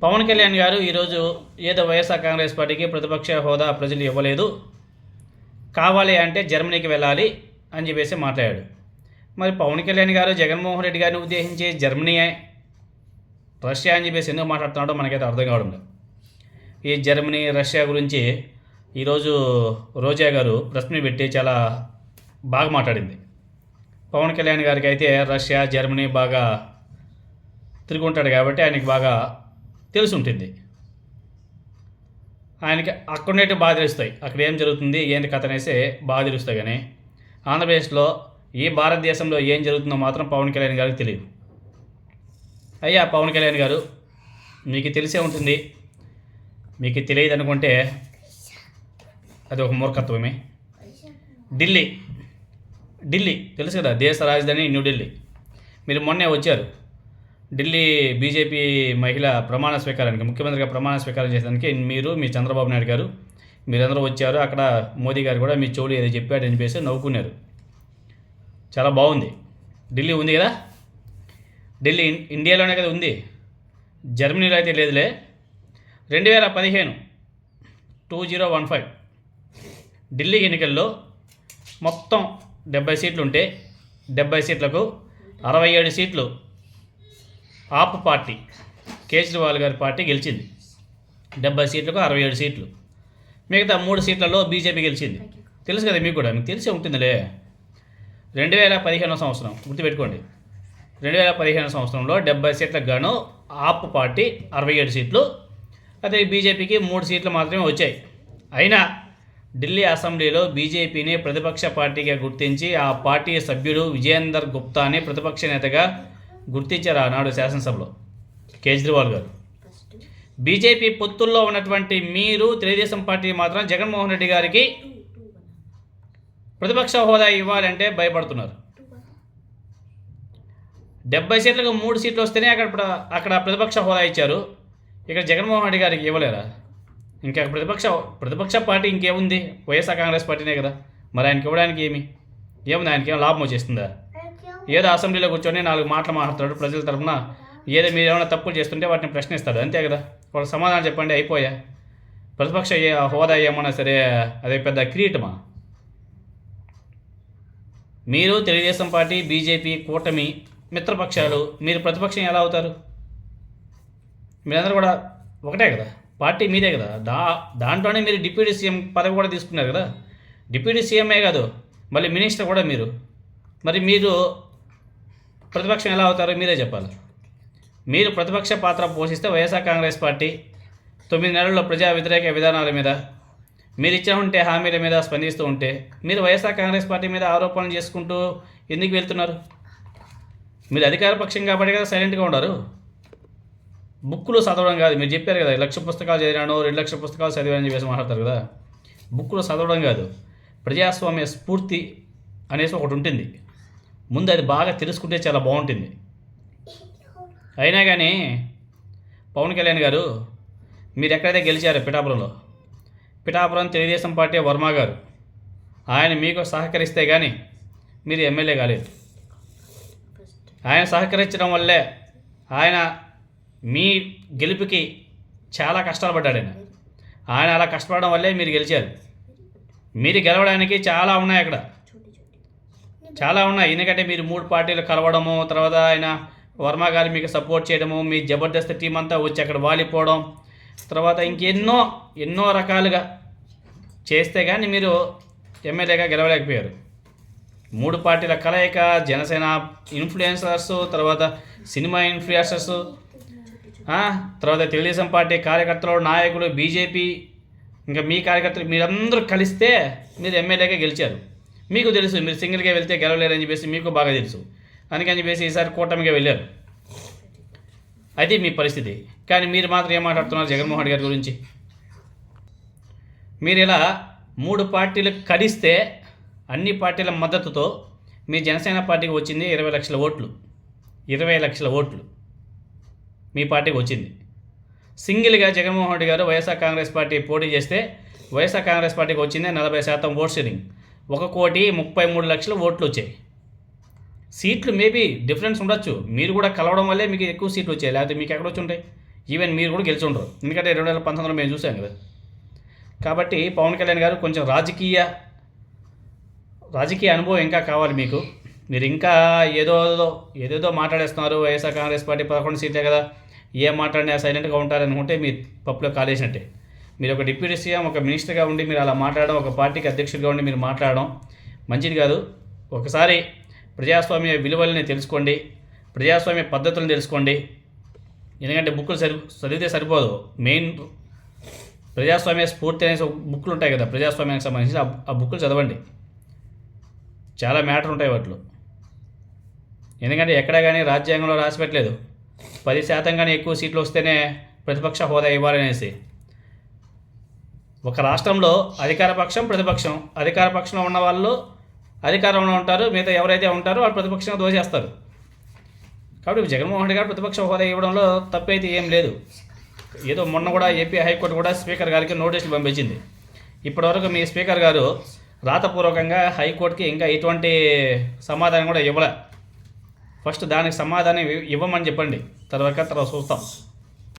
పవన్ కళ్యాణ్ గారు ఈరోజు ఏదో వైఎస్ఆర్ కాంగ్రెస్ పార్టీకి ప్రతిపక్ష హోదా ప్రజలు ఇవ్వలేదు. కావాలి అంటే జర్మనీకి వెళ్ళాలి అని చెప్పేసి మాట్లాడాడు. మరి పవన్ కళ్యాణ్ గారు జగన్మోహన్ రెడ్డి గారిని ఉద్దేశించి జర్మనీయే రష్యా అని చెప్పేసి ఎందుకు మాట్లాడుతున్నాడో మనకైతే అర్థం కావడం లేదు. ఈ జర్మనీ రష్యా గురించి ఈరోజు రోజా గారు ప్రెస్ మీట్ పెట్టి చాలా బాగా మాట్లాడింది. పవన్ కళ్యాణ్ గారికి అయితే రష్యా జర్మనీ బాగా తిరుగుంటాడు కాబట్టి ఆయనకి బాగా తెలిసి ఉంటుంది ఆయనకి అక్కడనేటి బాగా తెలుస్తాయి అక్కడ ఏం జరుగుతుంది ఏంటి కథ అనేసి బాగా తెలుస్తాయి కానీ ఆంధ్రప్రదేశ్లో ఈ భారతదేశంలో ఏం జరుగుతుందో మాత్రం పవన్ కళ్యాణ్ గారికి తెలియదు. అయ్యా పవన్ కళ్యాణ్ గారు మీకు తెలిసే ఉంటుంది. మీకు తెలియదు అనుకుంటే అది ఒక మూర్ఖత్వమే. ఢిల్లీ ఢిల్లీ తెలుసు కదా దేశ రాజధాని న్యూఢిల్లీ మీరు మొన్నే వచ్చారు. ఢిల్లీ బీజేపీ మహిళ ప్రమాణ స్వీకారానికి ముఖ్యమంత్రిగా ప్రమాణ స్వీకారం చేసేదానికి మీరు మీ చంద్రబాబు నాయుడు గారు మీరందరూ వచ్చారు అక్కడ మోదీ గారు కూడా మీ చెవులు ఏదో చెప్పాడని చెప్పేసి నవ్వుకున్నారు. చాలా బాగుంది. ఢిల్లీ ఉంది కదా? ఢిల్లీ ఇండియాలోనే కదా ఉంది. జర్మనీలో అయితే లేదులే. రెండు వేల పదిహేను two zero one five. Delhi ఎన్నికల్లో మొత్తం డెబ్బై సీట్లు ఉంటే డెబ్బై సీట్లకు అరవై ఏడు సీట్లు ఆప్ పార్టీ కేజ్రీవాల్ గారి పార్టీ గెలిచింది. డెబ్బై సీట్లకు అరవై ఏడు సీట్లు. మిగతా మూడు సీట్లలో బీజేపీ గెలిచింది. తెలుసు కదా మీకు కూడా మీకు తెలిసే ఉంటుందిలే. రెండు వేల పదిహేను సంవత్సరం గుర్తుపెట్టుకోండి. రెండు వేల పదిహేను సంవత్సరంలో డెబ్బై సీట్లకు గాను ఆప్ పార్టీ అరవై ఏడు సీట్లు. అదే బీజేపీకి మూడు సీట్లు మాత్రమే వచ్చాయి. అయినా ఢిల్లీ అసెంబ్లీలో బీజేపీని ప్రతిపక్ష పార్టీగా గుర్తించి ఆ పార్టీ సభ్యుడు విజయేందర్ గుప్తాని ప్రతిపక్ష నేతగా గుర్తించారు ఆనాడు శాసనసభలో కేజ్రీవాల్ గారు. బీజేపీ పొత్తుల్లో ఉన్నటువంటి మీరు తెలుగుదేశం పార్టీ మాత్రం జగన్మోహన్ రెడ్డి గారికి ప్రతిపక్ష హోదా ఇవ్వాలంటే భయపడుతున్నారు. డెబ్బై సీట్లకు మూడు సీట్లు వస్తేనే అక్కడ అక్కడ ప్రతిపక్ష హోదా ఇచ్చారు. ఇక్కడ జగన్మోహన్ రెడ్డి గారికి ఇవ్వలేరా? ఇంకా ప్రతిపక్ష ప్రతిపక్ష పార్టీ ఇంకేముంది? వైఎస్ఆర్ కాంగ్రెస్ పార్టీనే కదా. మరి ఆయనకి ఇవ్వడానికి ఏమి? ఏముంది? ఆయనకి ఏం లాభం వచ్చేస్తుందా? ఏదో అసెంబ్లీలో కూర్చొని నాలుగు మాటలు మాట్లాడతాడు ప్రజల తరఫున. ఏదో మీరు ఏమైనా తప్పులు చేస్తుంటే వాటిని ప్రశ్నిస్తాడు. అంతే కదా? వాళ్ళకి సమాధానం చెప్పండి అయిపోయా. ప్రతిపక్ష హోదా ఏమన్నా సరే అదే పెద్ద కిరీటమా? మీరు తెలుగుదేశం పార్టీ బీజేపీ కూటమి మిత్రపక్షాలు మీరు ప్రతిపక్షం ఎలా అవుతారు? మీరందరూ కూడా ఒకటే కదా? పార్టీ మీదే కదా? దా దాంట్లోనే మీరు డిప్యూటీ సీఎం పదవి కూడా తీసుకున్నారు కదా? డిప్యూటీ సీఎంఏ కాదు మళ్ళీ మినిస్టర్ కూడా మీరు. మరి మీరు ప్రతిపక్షం ఎలా అవుతారో మీరే చెప్పాలి. మీరు ప్రతిపక్ష పాత్ర పోషిస్తే వైఎస్ఆర్ కాంగ్రెస్ పార్టీ తొమ్మిది నెలల్లో ప్రజా వ్యతిరేక విధానాల మీద మీరు ఇచ్చిన ఉంటే హామీల మీద స్పందిస్తూ ఉంటే మీరు వైఎస్ఆర్ కాంగ్రెస్ పార్టీ మీద ఆరోపణలు చేసుకుంటూ ఎందుకు వెళ్తున్నారు? మీరు అధికార పక్షం కాబట్టి కదా సైలెంట్గా ఉండరు బుక్కులు చదవడం కాదు. మీరు చెప్పారు కదా లక్ష పుస్తకాలు చదివాను రెండు లక్షల పుస్తకాలు చదివాను చెప్పేసి మాట్లాడతారు కదా. బుక్కులు చదవడం కాదు. ప్రజాస్వామ్య స్ఫూర్తి అనేసి ఒకటి ఉంటుంది. ముందు అది బాగా తెలుసుకుంటే చాలా బాగుంటుంది. అయినా కానీ పవన్ కళ్యాణ్ గారు మీరు ఎక్కడైతే గెలిచారు పిఠాపురంలో పిఠాపురం తెలుగుదేశం పార్టీ వర్మ గారు ఆయన మీకు సహకరిస్తే కానీ మీరు ఎమ్మెల్యే కాలేదు. ఆయన సహకరించడం వల్లే ఆయన మీ గెలుపుకి చాలా కష్టాలు పడ్డాడు ఆయన. ఆయన అలా కష్టపడడం వల్లే మీరు గెలిచారు. మీరు గెలవడానికి చాలా ఉన్నాయి అక్కడ. చాలా ఉన్నాయి. ఎందుకంటే మీరు మూడు పార్టీలు కలవడము తర్వాత ఆయన వర్మ గారు మీకు సపోర్ట్ చేయడము మీ జబర్దస్త్ టీం అంతా వచ్చి అక్కడ వాలిపోవడం తర్వాత ఇంకెన్నో ఎన్నో రకాలుగా చేస్తే కానీ మీరు ఎమ్మెల్యేగా గెలవలేకపోయారు. మూడు పార్టీల కలయిక జనసేన ఇన్ఫ్లుయెన్సర్స్ తర్వాత సినిమా ఇన్ఫ్లుయెన్సర్స్ తర్వాత తెలుగుదేశం పార్టీ కార్యకర్తలు నాయకులు బీజేపీ ఇంకా మీ కార్యకర్తలు మీరందరూ కలిస్తే మీరు ఎమ్మెల్యేగా గెలిచారు. మీకు తెలుసు మీరు సింగిల్గా వెళ్తే గెలవలేరని చెప్పేసి మీకు బాగా తెలుసు. అందుకని చెప్పేసి ఈసారి కూటమిగా వెళ్ళారు. అది మీ పరిస్థితి. కానీ మీరు మాత్రం ఏం మాట్లాడుతున్నారు జగన్మోహన్ రెడ్డి గారి గురించి? మీరు ఇలా మూడు పార్టీలు కడిస్తే అన్ని పార్టీల మద్దతుతో మీ జనసేన పార్టీకి వచ్చింది ఇరవై లక్షల ఓట్లు. ఇరవై లక్షల ఓట్లు మీ పార్టీకి వచ్చింది. సింగిల్గా జగన్మోహన్ రెడ్డి గారు వైఎస్ఆర్ కాంగ్రెస్ పార్టీ పోటీ చేస్తే వైఎస్ఆర్ కాంగ్రెస్ పార్టీకి వచ్చింది నలభై శాతం ఓట్ షేరింగ్. ఒక కోటి ముప్పై మూడు లక్షల ఓట్లు వచ్చాయి సీట్లు మేబీ డిఫరెన్స్ ఉండొచ్చు. మీరు కూడా కలవడం వల్లే మీకు ఎక్కువ సీట్లు వచ్చాయి. లేకపోతే మీకు ఎక్కడ వచ్చి ఉంటాయి? ఈవెన్ మీరు కూడా గెలిచి ఉండరు. ఎందుకంటే రెండు వేల పంతొమ్మిదిలో మేము చూసాం కదా. కాబట్టి పవన్ కళ్యాణ్ గారు కొంచెం రాజకీయ రాజకీయ అనుభవం ఇంకా కావాలి మీకు. మీరు ఇంకా ఏదో ఏదేదో మాట్లాడేస్తున్నారు. వైఎస్ఆర్ కాంగ్రెస్ పార్టీ పదకొండు సీట్లే కదా. ఏం మాట్లాడినా సైలెంట్గా ఉంటారనుకుంటే మీ పప్పులో కాలేసినట్టే. మీరు ఒక డిప్యూటీ సీఎం ఒక మినిస్టర్గా ఉండి మీరు అలా మాట్లాడడం ఒక పార్టీకి అధ్యక్షుడిగా ఉండి మీరు మాట్లాడడం మంచిది కాదు. ఒకసారి ప్రజాస్వామ్య విలువల్ని తెలుసుకోండి ప్రజాస్వామ్య పద్ధతులను తెలుసుకోండి. ఎందుకంటే బుక్కులు సరి చదివితే సరిపోదు. మెయిన్ ప్రజాస్వామ్య స్ఫూర్తి అనేసి బుక్లు బుక్కులు ఉంటాయి కదా ప్రజాస్వామ్యానికి సంబంధించి ఆ- ఆ బుక్కులు చదవండి. చాలా మ్యాటర్ ఉంటాయి వాటిలో. ఎందుకంటే ఎక్కడ కానీ రాజ్యాంగంలో రాసి పెట్టలేదు. పది శాతం కానీ ఎక్కువ సీట్లు వస్తేనే ప్రతిపక్ష హోదా ఇవ్వాలనేసి. ఒక రాష్ట్రంలో అధికార పక్షం ప్రతిపక్షం. అధికార పక్షంలో ఉన్న వాళ్ళు అధికారంలో ఉంటారు మిగతా ఎవరైతే ఉంటారో వాళ్ళు ప్రతిపక్షంగా దోచేస్తారు. కాబట్టి జగన్మోహన్ రెడ్డి గారు ప్రతిపక్ష హోదా ఇవ్వడంలో తప్పైతే ఏం లేదు. ఏదో మొన్న కూడా ఏపీ హైకోర్టు కూడా స్పీకర్ గారికి నోటీసులు పంపించింది. ఇప్పటివరకు మీ స్పీకర్ గారు రాతపూర్వకంగా హైకోర్టుకి ఇంకా ఎటువంటి సమాధానం కూడా ఇవ్వలే. ఫస్ట్ దానికి సమాధానం ఇవ్వమని చెప్పండి. తర్వాత తర్వాత చూస్తాం.